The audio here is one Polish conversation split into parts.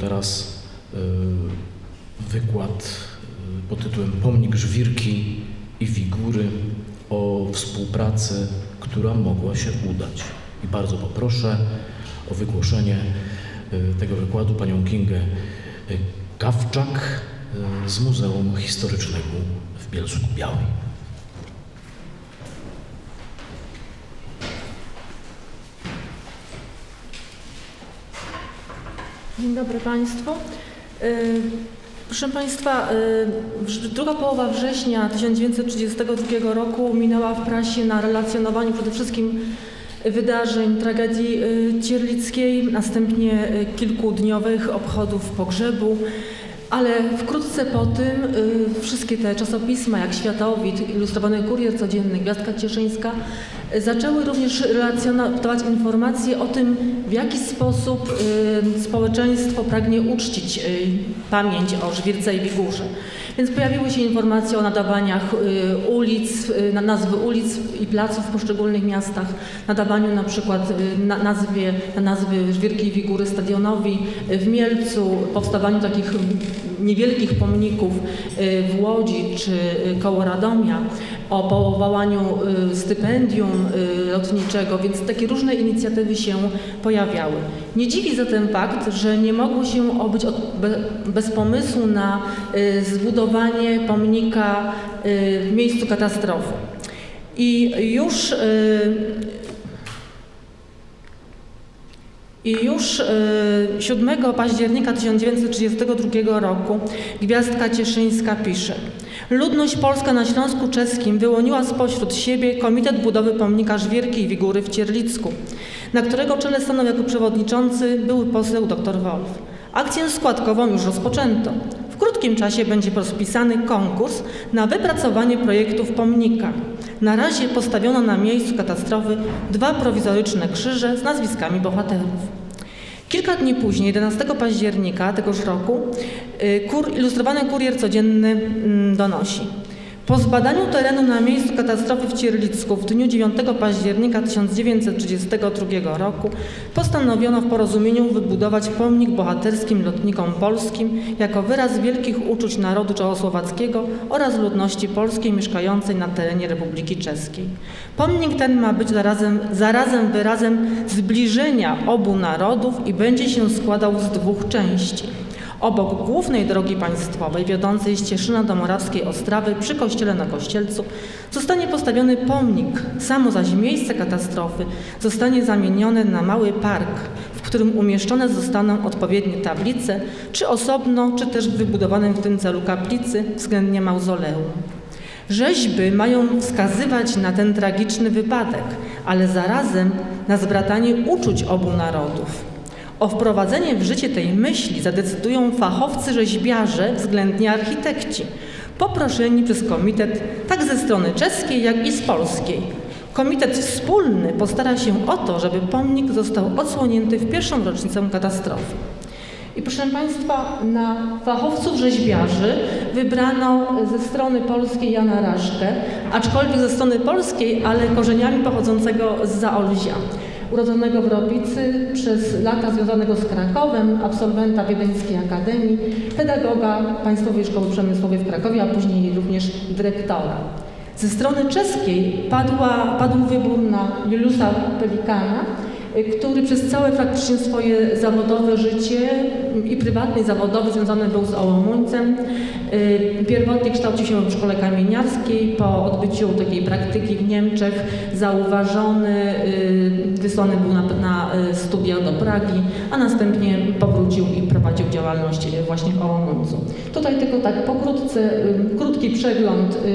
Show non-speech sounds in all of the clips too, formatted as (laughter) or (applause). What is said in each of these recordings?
Teraz y, wykład y, pod tytułem Pomnik Żwirki i Figury o współpracy, która mogła się udać. I bardzo poproszę o wygłoszenie y, tego wykładu panią Kingę Kawczak z Muzeum Historycznego w Bielsku Białej. Dzień dobry Państwu. Y, Proszę Państwa, y, druga połowa września 1932 roku minęła w prasie na relacjonowaniu przede wszystkim wydarzeń tragedii y, cierlickiej, następnie kilkudniowych obchodów pogrzebu, ale wkrótce po tym wszystkie te czasopisma jak Światowid, Ilustrowany Kurier Codzienny, Gwiazdka Cieszyńska zaczęły również relacjonować informacje o tym, w jaki sposób y, społeczeństwo pragnie uczcić y, pamięć o Żwirce i Wigurze. Więc pojawiły się informacje o nadawaniach y, ulic, na nazwy ulic i placów w poszczególnych miastach, nadawaniu na przykład na nazwie, na nazwy Żwirki i Wigury stadionowi w Mielcu, powstawaniu takich niewielkich pomników y, w Łodzi czy y, koło Radomia, o powołaniu y, stypendium lotniczego, więc takie różne inicjatywy się pojawiały. Nie dziwi zatem fakt, że nie mogło się obyć bez pomysłu na zbudowanie pomnika w miejscu katastrofy. I już y, i już y, 7 października 1932 roku Gwiazdka Cieszyńska pisze Ludność polska na Śląsku Czeskim wyłoniła spośród siebie Komitet Budowy Pomnika Żwirki i Wigury w Cierlicku, na którego czele stanął jako przewodniczący były poseł dr Wolf. Akcję składkową już rozpoczęto. Krótkim czasie będzie rozpisany konkurs na wypracowanie projektów pomnika. Na razie postawiono na miejscu katastrofy dwa prowizoryczne krzyże z nazwiskami bohaterów. Kilka dni później, 11 października tegoż roku, y, kur, ilustrowany kurier codzienny mm, donosi. Po zbadaniu terenu na miejscu katastrofy w Cierlicku w dniu 9 października 1932 roku postanowiono w porozumieniu wybudować pomnik bohaterskim lotnikom polskim jako wyraz wielkich uczuć narodu czechosłowackiego oraz ludności polskiej mieszkającej na terenie Republiki Czeskiej. Pomnik ten ma być zarazem, zarazem wyrazem zbliżenia obu narodów i będzie się składał z dwóch części. Obok głównej drogi państwowej wiodącej z Cieszyna do Morawskiej Ostrawy przy kościele na Kościelcu zostanie postawiony pomnik. Samo zaś miejsce katastrofy zostanie zamienione na mały park, w którym umieszczone zostaną odpowiednie tablice, czy osobno, czy też w wybudowanym w tym celu kaplicy, względnie mauzoleum. Rzeźby mają wskazywać na ten tragiczny wypadek, ale zarazem na zbratanie uczuć obu narodów. O wprowadzenie w życie tej myśli zadecydują fachowcy rzeźbiarze, względnie architekci, poproszeni przez komitet tak ze strony czeskiej, jak i z polskiej. Komitet wspólny postara się o to, żeby pomnik został odsłonięty w pierwszą rocznicę katastrofy. I proszę Państwa, na fachowców rzeźbiarzy wybrano ze strony polskiej Jana Raszkę, aczkolwiek ze strony polskiej, ale korzeniami pochodzącego z Zaolzia. Urodzonego w Robicy, przez lata związanego z Krakowem, absolwenta Wiedeńskiej Akademii, pedagoga Państwowej Szkoły Przemysłowej w Krakowie, a później również dyrektora. Ze strony czeskiej padła, padł wybór na Juliusa Pelikana, który przez całe praktycznie swoje zawodowe życie i prywatne i zawodowe związany był z Ołomuńcem. Y, Pierwotnie kształcił się w szkole kamieniarskiej, po odbyciu takiej praktyki w Niemczech zauważony, y, wysłany był na, na y, studia do Pragi, a następnie powrócił i prowadził działalność y, właśnie w Ołomuńcu. Tutaj tylko tak pokrótce, y, krótki przegląd y,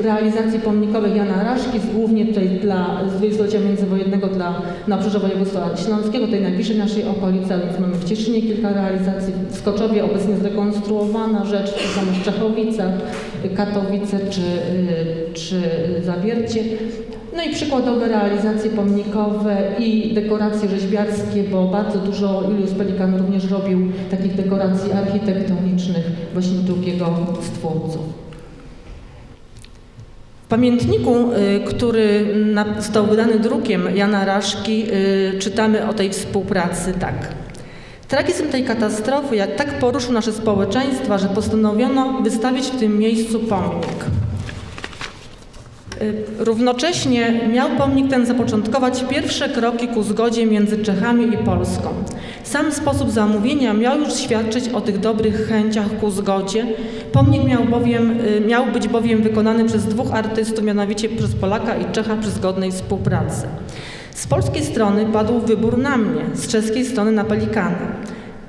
y, realizacji pomnikowych Jana Raszki, głównie tutaj dla z międzywojennego dla Nabrzeża Województwa Śląskiego, tej najbliższej naszej okolicy, a więc mamy w Cieszynie kilka realizacji, w Skoczowie obecnie zrekonstruowana rzecz, to samo w Czechowicach, Katowice czy, y, czy Zawiercie. No i przykładowe realizacje pomnikowe i dekoracje rzeźbiarskie, bo bardzo dużo Juliusz Pelikan również robił takich dekoracji architektonicznych właśnie drugiego stwórców. W pamiętniku, y, który został wydany drukiem Jana Raszki, y, czytamy o tej współpracy tak. Tragizm tej katastrofy jak tak poruszył nasze społeczeństwa, że postanowiono wystawić w tym miejscu pomnik. Y, Równocześnie miał pomnik ten zapoczątkować pierwsze kroki ku zgodzie między Czechami i Polską. Sam sposób zamówienia miał już świadczyć o tych dobrych chęciach ku zgodzie. Pomnik miał, bowiem, y, miał być bowiem wykonany przez dwóch artystów, mianowicie przez Polaka i Czecha przy zgodnej współpracy. Z polskiej strony padł wybór na mnie, z czeskiej strony na Pelikana.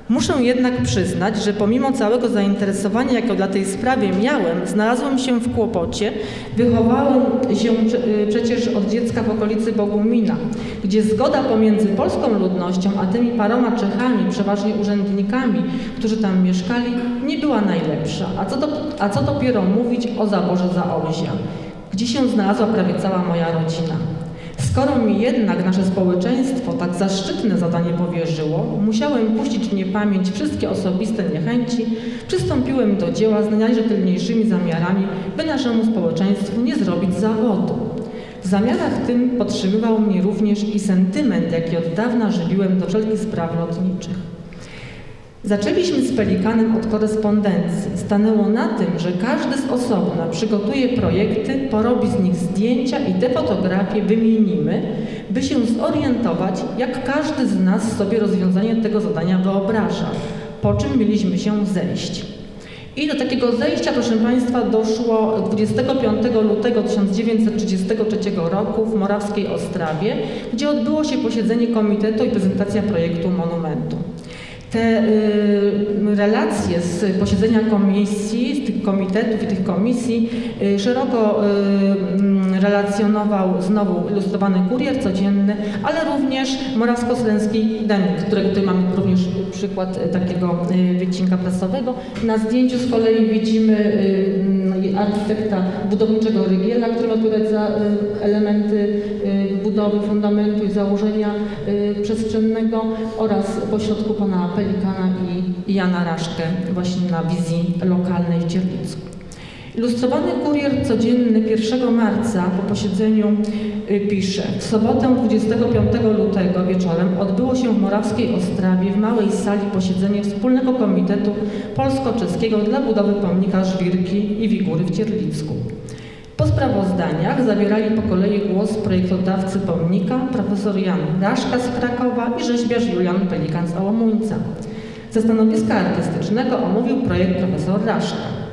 Muszę jednak przyznać, że pomimo całego zainteresowania, jakie dla tej sprawie miałem, znalazłem się w kłopocie. Wychowałem się y, przecież od dziecka w okolicy Bogumina, gdzie zgoda pomiędzy polską ludnością a tymi paroma Czechami, przeważnie urzędnikami, którzy tam mieszkali, nie była najlepsza. A co, do, a co dopiero mówić o zaborze Zaolzia, gdzie się znalazła prawie cała moja rodzina. Skoro mi jednak nasze społeczeństwo tak zaszczytne zadanie powierzyło, musiałem puścić w niepamięć wszystkie osobiste niechęci, przystąpiłem do dzieła z najrzetelniejszymi zamiarami, by naszemu społeczeństwu nie zrobić zawodu. W zamiarach tym podtrzymywał mnie również i sentyment, jaki od dawna żywiłem do wszelkich spraw lotniczych. Zaczęliśmy z Pelikanem od korespondencji. Stanęło na tym, że każdy z osobna przygotuje projekty, porobi z nich zdjęcia i te fotografie wymienimy, by się zorientować, jak każdy z nas sobie rozwiązanie tego zadania wyobraża, po czym mieliśmy się zejść. I do takiego zejścia, proszę Państwa, doszło 25 lutego 1933 roku w Morawskiej Ostrawie, gdzie odbyło się posiedzenie komitetu i prezentacja projektu monumentu. Te y, relacje z posiedzenia komisji, z tych komitetów i tych komisji y, szeroko y, relacjonował znowu ilustrowany kurier codzienny, ale również Morawsko-Ślęski Denik, którego tutaj mamy również przykład takiego wycinka prasowego. Na zdjęciu z kolei widzimy architekta budowniczego Rygiela, który ma odpowiadać za y, elementy y, budowy fundamentu i założenia y, przestrzennego oraz pośrodku pana Pelikana i Jana Raszkę właśnie na wizji lokalnej w Dzierlicku. Ilustrowany kurier codzienny 1 marca po posiedzeniu y, pisze W sobotę 25 lutego wieczorem odbyło się w Morawskiej Ostrawie w małej sali posiedzenie Wspólnego Komitetu Polsko-Czeskiego dla budowy pomnika Żwirki i Wigury w Cierlicku. Po sprawozdaniach zabierali po kolei głos projektodawcy pomnika profesor Jan Daszka z Krakowa i rzeźbiarz Julian Pelikan z Ołomuńca. Ze stanowiska artystycznego omówił projekt profesor Raszka.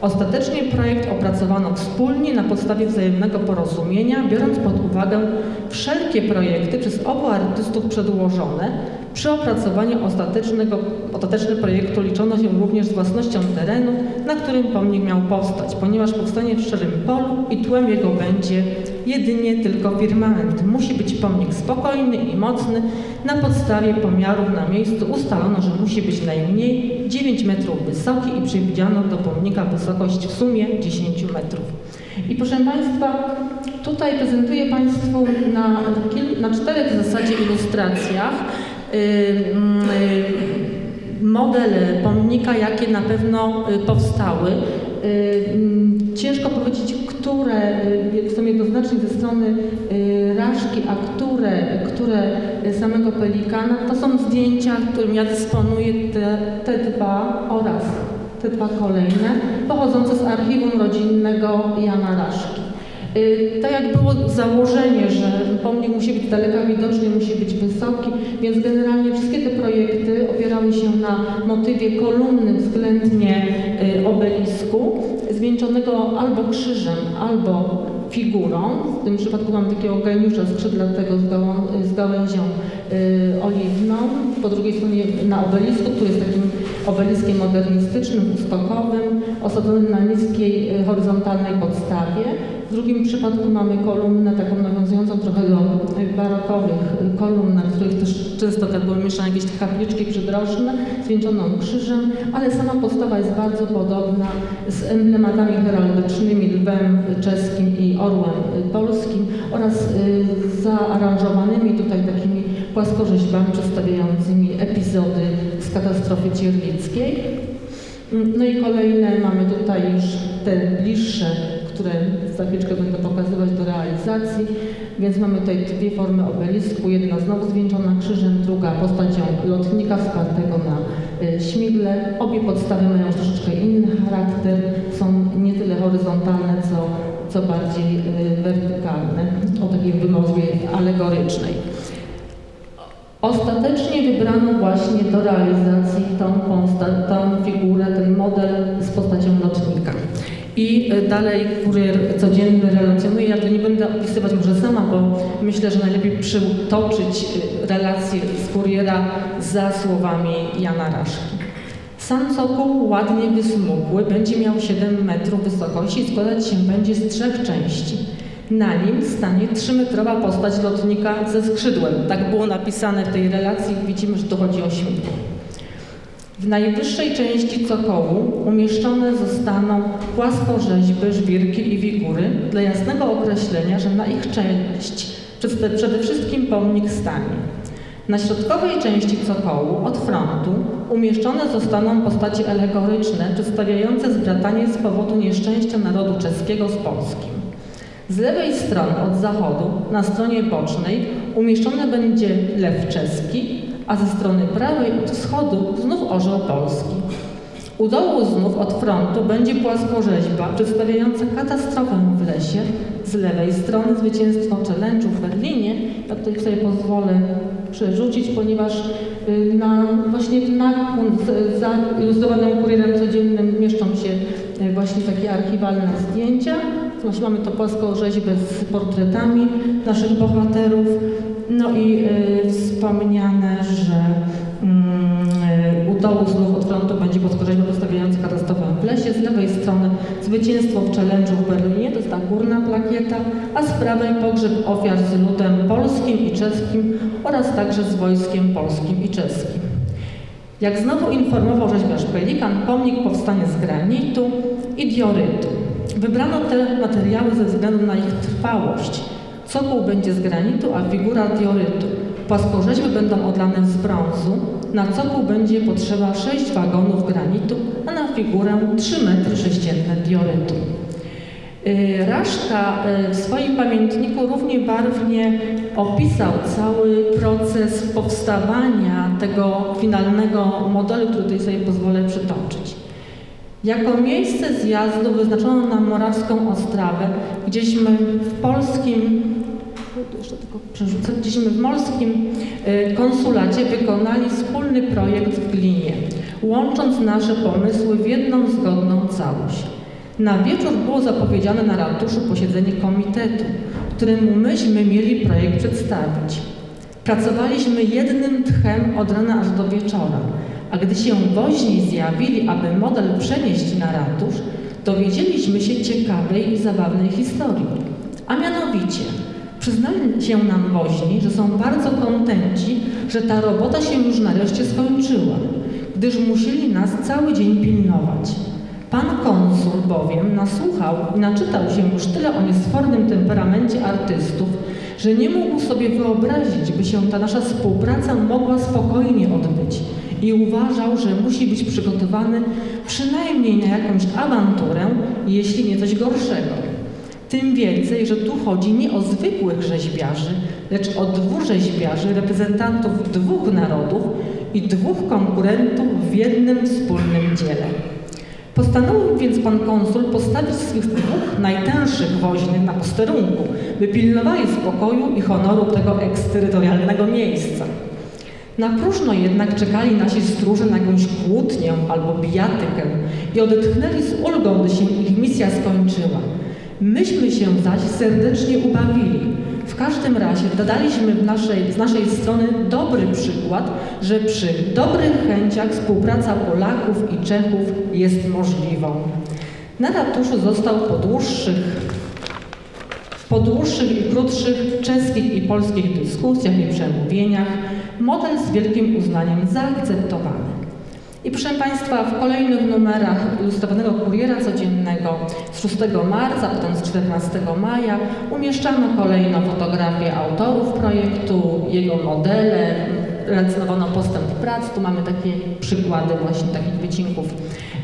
Ostatecznie projekt opracowano wspólnie na podstawie wzajemnego porozumienia, biorąc pod uwagę wszelkie projekty przez obu artystów przedłożone. Przy opracowaniu ostatecznego, ostatecznego projektu liczono się również z własnością terenu, na którym pomnik miał powstać, ponieważ powstanie w szczerym polu i tłem jego będzie jedynie tylko firmament. Musi być pomnik spokojny i mocny. Na podstawie pomiarów na miejscu ustalono, że musi być najmniej 9 metrów wysoki i przewidziano do pomnika wysokość w sumie 10 metrów. I proszę Państwa, tutaj prezentuję Państwu na, na czterech w zasadzie ilustracjach y, y, model pomnika, jakie na pewno y, powstały. Y, mm, Ciężko powiedzieć, które y, są jednoznacznie ze strony y, Raszki, a które, które samego Pelikana. To są zdjęcia, którym ja dysponuję, te, te dwa oraz te dwa kolejne, pochodzące z archiwum rodzinnego Jana Raszki. Tak jak było założenie, że pomnik musi być daleka widoczny, musi być wysoki, więc generalnie wszystkie te projekty opierały się na motywie kolumny względnie obelisku, zwieńczonego albo krzyżem, albo figurą. W tym przypadku mam takiego geniusza skrzydlatego z, z gałęzią oliwną. Po drugiej stronie na obelisku, który jest takim obeliskiem modernistycznym, uskokowym, osadzonym na niskiej y, horyzontalnej podstawie. W drugim przypadku mamy kolumnę taką nawiązującą trochę do y, barokowych y, kolumn, na których też często tak były mieszane jakieś kapliczki przydrożne, zwieńczoną krzyżem, ale sama podstawa jest bardzo podobna z emblematami heraldycznymi, lwem czeskim i orłem y, polskim oraz y, zaaranżowanymi tutaj takimi płaskorzeźbami przedstawiającymi epizody z katastrofy cierlickiej. No i kolejne mamy tutaj już te bliższe, które za chwileczkę będę pokazywać do realizacji. Więc mamy tutaj dwie formy obelisku. Jedna znowu zwieńczona krzyżem, druga postacią lotnika wspartego na y, śmigle. Obie podstawy mają troszeczkę inny charakter, są nie tyle horyzontalne, co, co bardziej y, wertykalne, o takiej wymowie alegorycznej. Ostatecznie wybrano właśnie do realizacji tą, tą figurę, ten model z postacią lotnika. I y, dalej kurier codzienny relacjonuje, ja tu nie będę opisywać może sama, bo myślę, że najlepiej przytoczyć y, relację z kuriera za słowami Jana Raszki. Sam cokół ładnie wysmukły, będzie miał 7 metrów wysokości i składać się będzie z trzech części. Na nim stanie 3-metrowa postać lotnika ze skrzydłem. Tak było napisane w tej relacji. Widzimy, że tu chodzi o śmigło. W najwyższej części cokołu umieszczone zostaną płaskorzeźby, żwirki i figury dla jasnego określenia, że na ich część przede- wszystkim pomnik stanie. Na środkowej części cokołu od frontu umieszczone zostaną postacie alegoryczne przedstawiające zbratanie z powodu nieszczęścia narodu czeskiego z Polskim. Z lewej strony od zachodu, na stronie bocznej, umieszczony będzie lew czeski, a ze strony prawej od wschodu znów orzeł polski. U dołu znów od frontu będzie płaskorzeźba przedstawiająca katastrofę w lesie. Z lewej strony zwycięstwo Czelenczów w Berlinie. Ja tutaj sobie pozwolę przerzucić, ponieważ y, na, właśnie z- za kurierem codziennym mieszczą się y, właśnie takie archiwalne zdjęcia. Właśnie mamy to płaskorzeźbę z portretami naszych bohaterów. No i y, wspomniane, że y, u dołu znów od frontu będzie płaskorzeźba przedstawiająca katastrofę w lesie. Z lewej strony zwycięstwo w Czelenżu w Berlinie, to jest ta górna plakieta, a z prawej pogrzeb ofiar z ludem polskim i czeskim oraz także z wojskiem polskim i czeskim. Jak znowu informował rzeźbiarz Pelikan, pomnik powstanie z granitu i diorytu. Wybrano te materiały ze względu na ich trwałość. Cokół będzie z granitu, a figura diorytu. Płaskorzeźby będą odlane z brązu. Na cokół będzie potrzeba 6 wagonów granitu, a na figurę 3 metry sześcienne diorytu. Y, Raszka y, w swoim pamiętniku równie barwnie opisał cały proces powstawania tego finalnego modelu, który tutaj sobie pozwolę przytoczyć. Jako miejsce zjazdu wyznaczono nam Morawską Ostrawę, gdzieśmy w polskim, jeszcze tylko przerzucę, gdzieśmy w morskim y, konsulacie wykonali wspólny projekt w Glinie, łącząc nasze pomysły w jedną zgodną całość. Na wieczór było zapowiedziane na ratuszu posiedzenie komitetu, któremu myśmy mieli projekt przedstawić. Pracowaliśmy jednym tchem od rana aż do wieczora, a gdy się woźni zjawili, aby model przenieść na ratusz, dowiedzieliśmy się ciekawej i zabawnej historii. A mianowicie, przyznali się nam woźni, że są bardzo kontenci, że ta robota się już nareszcie skończyła, gdyż musieli nas cały dzień pilnować. Pan konsul bowiem nasłuchał i naczytał się już tyle o niesfornym temperamencie artystów, że nie mógł sobie wyobrazić, by się ta nasza współpraca mogła spokojnie odbyć i uważał, że musi być przygotowany przynajmniej na jakąś awanturę, jeśli nie coś gorszego. Tym więcej, że tu chodzi nie o zwykłych rzeźbiarzy, lecz o dwóch rzeźbiarzy, reprezentantów dwóch narodów i dwóch konkurentów w jednym wspólnym dziele. Postanowił więc pan konsul postawić swych dwóch najtęższych woźnych na posterunku, by pilnowali spokoju i honoru tego eksterytorialnego miejsca. Na próżno jednak czekali nasi stróże na jakąś kłótnię albo bijatykę i odetchnęli z ulgą, gdy się ich misja skończyła. Myśmy się zaś serdecznie ubawili. W każdym razie dodaliśmy naszej, z naszej strony dobry przykład, że przy dobrych chęciach współpraca Polaków i Czechów jest możliwą. Na ratuszu został po dłuższych po dłuższych i krótszych czeskich i polskich dyskusjach i przemówieniach model z wielkim uznaniem zaakceptowany. I proszę Państwa, w kolejnych numerach ilustrowanego kuriera codziennego z 6 marca, potem z 14 maja umieszczano kolejno fotografie autorów projektu, jego modele, relacjonowano postęp prac. Tu mamy takie przykłady właśnie takich wycinków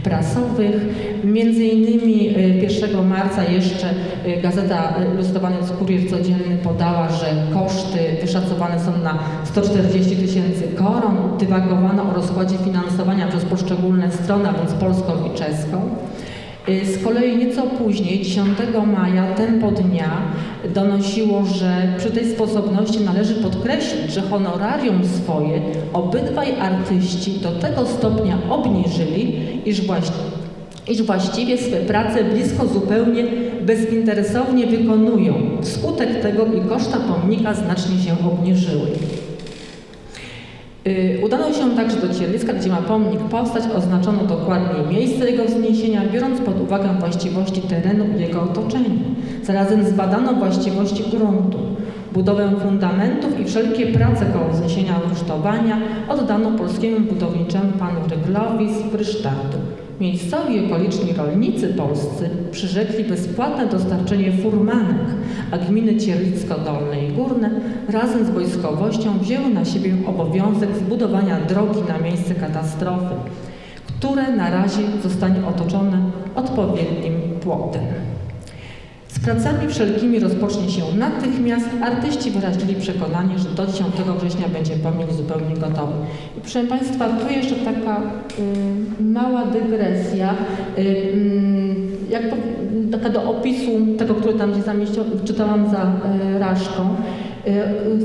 prasowych. Między innymi y, 1 marca jeszcze y, Gazeta Ilustrowany Kurier Codzienny podała, że koszty wyszacowane są na 140 tysięcy koron. Dywagowano o rozkładzie finansowania przez poszczególne strony, a więc polską i czeską. Y, Z kolei nieco później, 10 maja, tempo dnia donosiło, że przy tej sposobności należy podkreślić, że honorarium swoje obydwaj artyści do tego stopnia obniżyli, iż właśnie iż właściwie swe prace blisko zupełnie bezinteresownie wykonują. Wskutek tego i koszta pomnika znacznie się obniżyły. Y, Udano się także do Cierliska, gdzie ma pomnik powstać. Oznaczono dokładnie miejsce jego wzniesienia, biorąc pod uwagę właściwości terenu i jego otoczenia. Zarazem zbadano właściwości gruntu. Budowę fundamentów i wszelkie prace koło wzniesienia rusztowania oddano polskiemu budowniczemu panu Ryglowi z Frysztatu. Miejscowi i okoliczni rolnicy polscy przyrzekli bezpłatne dostarczenie furmanek, a gminy Cierlicko-Dolne i Górne razem z wojskowością wzięły na siebie obowiązek zbudowania drogi na miejsce katastrofy, które na razie zostanie otoczone odpowiednim płotem. Z pracami wszelkimi rozpocznie się natychmiast. Artyści wyrazili przekonanie, że do 10 września będzie pomnik zupełnie gotowy. I proszę Państwa, tu jeszcze taka y, mała dygresja, y, mm, jak, taka do opisu tego, który tam gdzieś zamieścił, czytałam za y, Raszką. Y,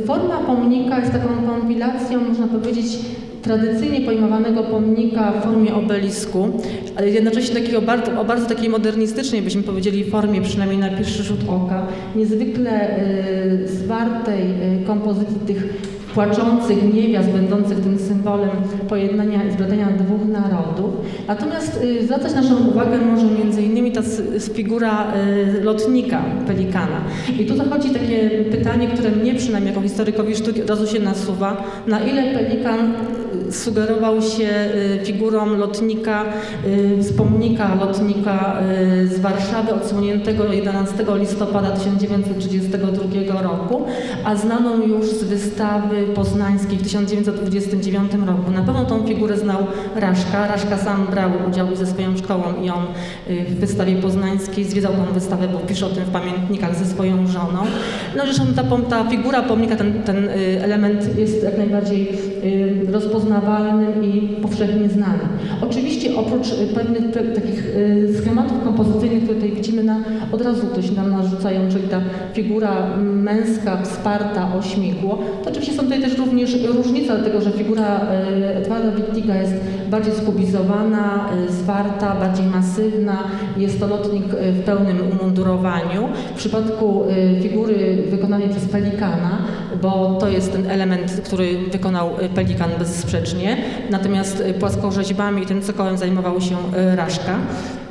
y, Forma pomnika jest taką kompilacją, można powiedzieć, tradycyjnie pojmowanego pomnika w formie obelisku, ale jednocześnie takiego bardzo, o bardzo takiej modernistycznej, byśmy powiedzieli, formie, przynajmniej na pierwszy rzut oka, niezwykle y, zwartej y, kompozycji tych płaczących niewiast, będących tym symbolem pojednania i zbratania dwóch narodów. Natomiast y, zwracać naszą uwagę może między innymi ta figura y, lotnika, pelikana. I tu zachodzi takie pytanie, które mnie przynajmniej jako historykowi sztuki od razu się nasuwa, na ile pelikan sugerował się y, figurą lotnika, y, wspomnika lotnika y, z Warszawy odsłoniętego 11 listopada 1932 roku, a znaną już z wystawy poznańskiej w 1929 roku. Na pewno tą figurę znał Raszka. Raszka sam brał udział ze swoją szkołą i on w wystawie poznańskiej zwiedzał tą wystawę, bo pisze o tym w pamiętnikach ze swoją żoną. No zresztą ta, ta figura pomnika, ten, ten element jest jak najbardziej y, rozpoznawalnym i powszechnie znanym. Oczywiście oprócz y, pewnych pe- takich y, schematów kompozycyjnych, które tutaj widzimy, na, od razu to się nam narzucają, czyli ta figura męska, wsparta o śmigło, to oczywiście są tutaj też również różnice, dlatego że figura y, Edwarda Wittiga jest bardziej skubizowana, zwarta, bardziej masywna, jest to lotnik w pełnym umundurowaniu. W przypadku figury wykonanej przez Pelikana, bo to jest ten element, który wykonał Pelikan bezsprzecznie, natomiast y, płaskorzeźbami i tym cokołem zajmował się y, Raszka.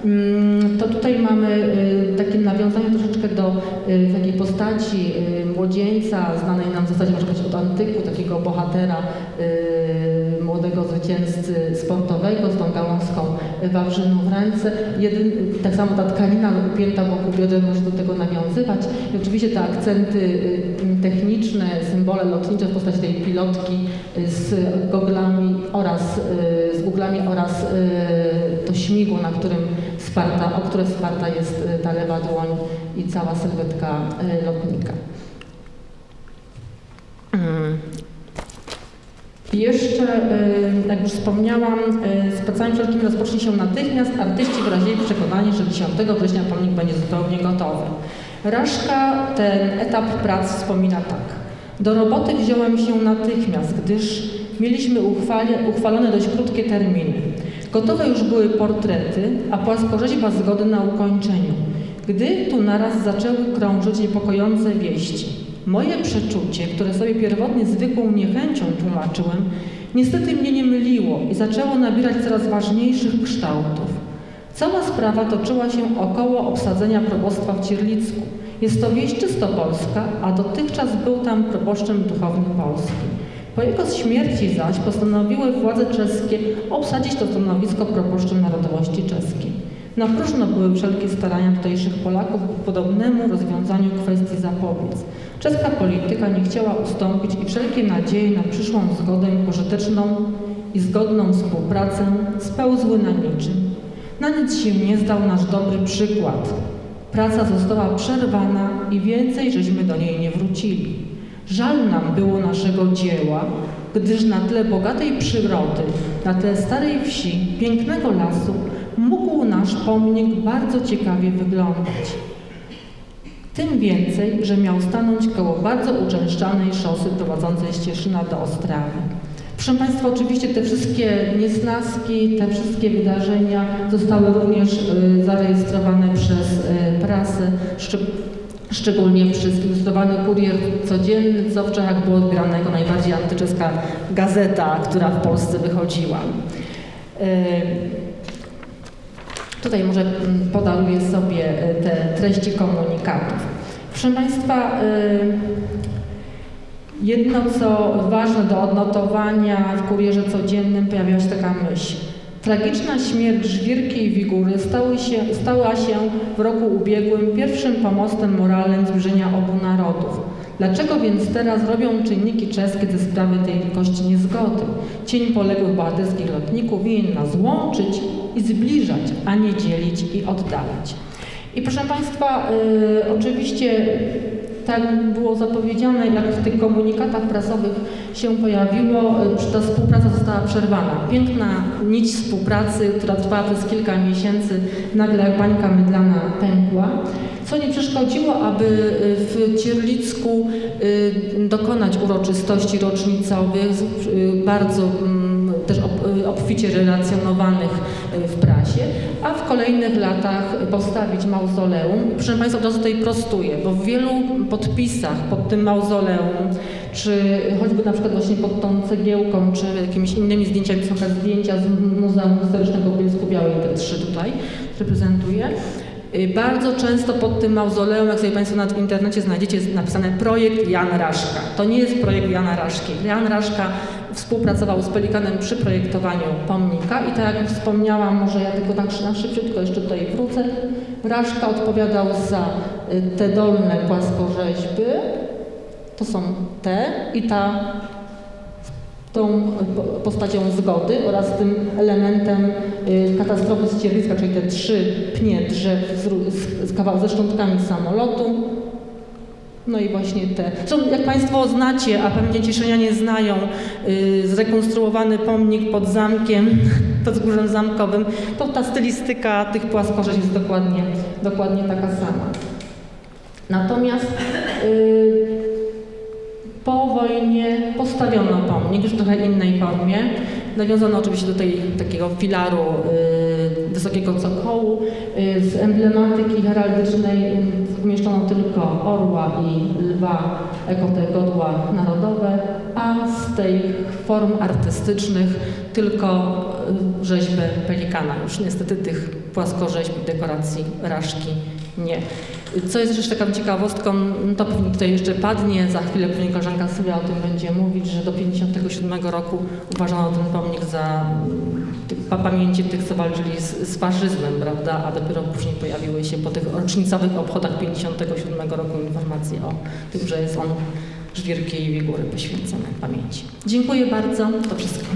Mm, To tutaj mamy y, takie nawiązanie troszeczkę do takiej postaci młodzieńca, znanej nam w zasadzie może od antyku, takiego bohatera, młodego zwycięzcy sportowego z tą gałązką wawrzynu w ręce. Jedyn, tak samo ta tkanina upięta wokół bioder może do tego nawiązywać. I oczywiście te akcenty y, techniczne, symbole lotnicze w postaci tej pilotki y, z goglami oraz y, z guglami oraz to śmigło, na którym wsparta, o które wsparta jest ta lewa dłoń i cała sylwetka lotnika. Jeszcze, y, jak już wspomniałam, y, z pracami wszelkimi rozpocznie się natychmiast. Artyści wyrazili przekonanie, że 10 września pomnik będzie zupełnie gotowy. Raszka ten etap prac wspomina tak. Do roboty wziąłem się natychmiast, gdyż mieliśmy uchwale, uchwalone dość krótkie terminy. Gotowe już były portrety, a płaskorzeźba zgody na ukończeniu. Gdy tu naraz zaczęły krążyć niepokojące wieści. Moje przeczucie, które sobie pierwotnie zwykłą niechęcią tłumaczyłem, niestety mnie nie myliło i zaczęło nabierać coraz ważniejszych kształtów. Cała sprawa toczyła się około obsadzenia probostwa w Cierlicku. Jest to wieś czysto polska, a dotychczas był tam proboszczem duchownym Polski. Po jego śmierci zaś postanowiły władze czeskie obsadzić to stanowisko proboszczem narodowości czeskiej. Na próżno były wszelkie starania tutejszych Polaków, by podobnemu rozwiązaniu kwestii zapobiec. Czeska polityka nie chciała ustąpić i wszelkie nadzieje na przyszłą zgodę pożyteczną i zgodną współpracę spełzły na niczym. Na nic się nie zdał nasz dobry przykład. Praca została przerwana i więcej żeśmy do niej nie wrócili. Żal nam było naszego dzieła, gdyż na tle bogatej przyrody, na tle starej wsi, pięknego lasu, mógł nasz pomnik bardzo ciekawie wyglądać. Tym więcej, że miał stanąć koło bardzo uczęszczanej szosy prowadzącej Cieszyna do Ostrawy. Proszę Państwa, oczywiście te wszystkie niesnaski, te wszystkie wydarzenia zostały również y, zarejestrowane przez y, prasę, szczeg- szczególnie przez ilustrowany kurier codzienny, co wczoraj było odbierane jako najbardziej antyczeska gazeta, która w Polsce wychodziła. Y, Tutaj może mm, podaruję sobie y, te treści komunikatów. Proszę Państwa, y, jedno co ważne do odnotowania w kurierze codziennym pojawiła się taka myśl. Tragiczna śmierć Żwirki i Wigury stały się, stała się w roku ubiegłym pierwszym pomostem moralnym zbliżenia obu narodów. Dlaczego więc teraz robią czynniki czeskie ze sprawy tej wielkości niezgody? Cień poległych bohaterskich lotników winien nas łączyć i zbliżać, a nie dzielić i oddalać. I proszę Państwa, y, oczywiście tak było zapowiedziane, jak w tych komunikatach prasowych się pojawiło, y, ta współpraca została przerwana. Piękna nić współpracy, która trwała przez kilka miesięcy, nagle jak bańka mydlana pękła, co nie przeszkodziło, aby y, w Cierlicku y, dokonać uroczystości rocznicowych, bardzo mm, też obficie relacjonowanych y, w prasie, a w kolejnych latach postawić mauzoleum. Proszę Państwa, od razu tutaj prostuję, bo w wielu podpisach pod tym mauzoleum, czy choćby na przykład właśnie pod tą cegiełką, czy jakimiś innymi zdjęciami, są zdjęcia z Muzeum Historycznego w Bielsku Białej, te trzy tutaj reprezentuję. Y, Bardzo często pod tym mauzoleum, jak sobie Państwo na internecie znajdziecie, jest napisane projekt Jan Raszka. To nie jest projekt Jana Raszki. Jan Raszka współpracował z Pelikanem przy projektowaniu pomnika i tak jak wspomniałam, może ja tylko tak na szybciutko jeszcze tutaj wrócę. Raszka odpowiadał za y, te dolne płaskorzeźby, to są te i ta tą po- postacią zgody oraz tym elementem y, katastrofy z Cierliska, czyli te trzy pnie drzew z, z, z ze szczątkami samolotu. No i właśnie te. Jak Państwo znacie, a pewnie cieszynianie znają, y, zrekonstruowany pomnik pod zamkiem, (laughs) pod wzgórzem zamkowym, to ta stylistyka tych płaskorzeźb jest dokładnie, dokładnie taka sama. Natomiast y, po wojnie postawiono pomnik już w trochę innej formie. Nawiązano oczywiście do tej takiego filaru y, wysokiego cokołu. Y, z emblematyki heraldycznej y, umieszczono tylko orła i lwa jako te godła narodowe, a z tej form artystycznych tylko rzeźbę pelikana. Już niestety tych płaskorzeźb i dekoracji raszki nie. Co jest jeszcze taką ciekawostką, to pewnie tutaj jeszcze padnie, za chwilę pewnie koleżanka Sylwia o tym będzie mówić, że do 57 roku uważano ten pomnik za pa- pamięci tych, co walczyli z, z faszyzmem, prawda, a dopiero później pojawiły się po tych rocznicowych obchodach 57 roku informacje o tym, że jest on żwirkiej wigury poświęcony pamięci. Dziękuję bardzo, to wszystko.